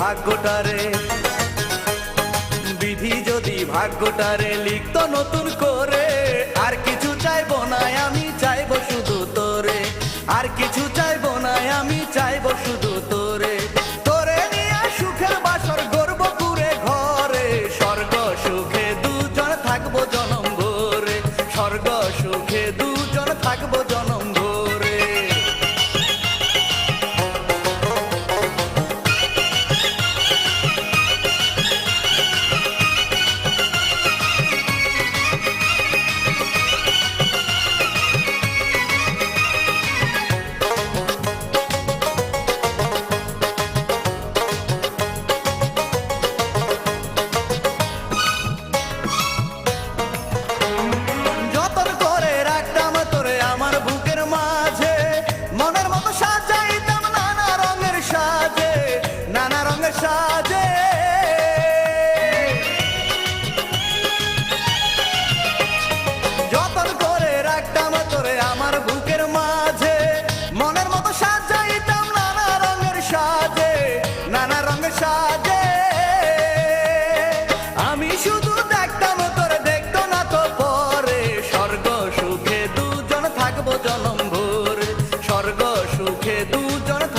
ভাগ্যটারে ভাগ্যটারে লিখত নতুন করে। আর কিছু চাইব না, আমি চাইব শুধু তোরে। আর কিছু চাইব না, আমি চাইব শুধু তোরে। তোরে নিয়ে সুখের বাসর গর্ব পুরে ঘরে। স্বর্গ সুখে দুজন থাকব kameramanla şarkı.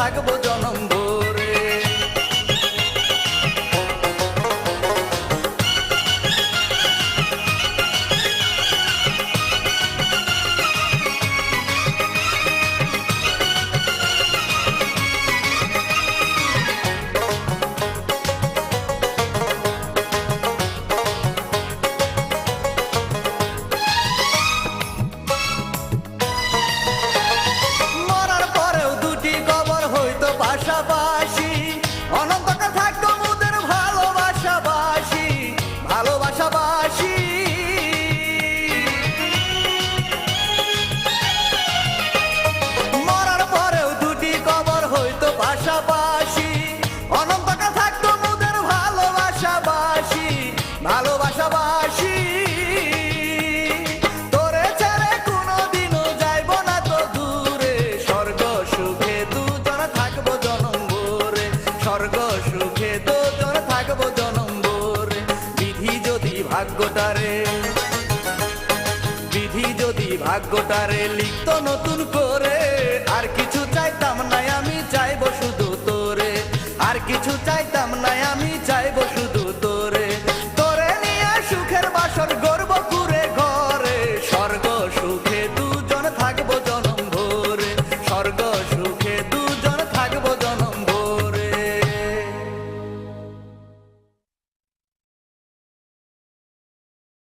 দুজন থাকব জনম হইতো পাশাপাশি। অনন্তকাল থাকতো মুদের ভালোবাসাবাসি ভালোবাসাবাসি। তোরে ছেড়ে কোনোদিনও যাইব না তো দূরে। স্বর্গ সুখে দুজন থাকব জনম ভোরে। স্বর্গ সুখে দুজন থাকব জনম ভোরে। বিধি যদি ভাগ্যটারে, বিধি যদি ভাগ্যটারে লিখত নতুন করে, আর কিছু চাইতাম নাই আমি চাইব শুধু তোরে। আর কিছু চাইতাম না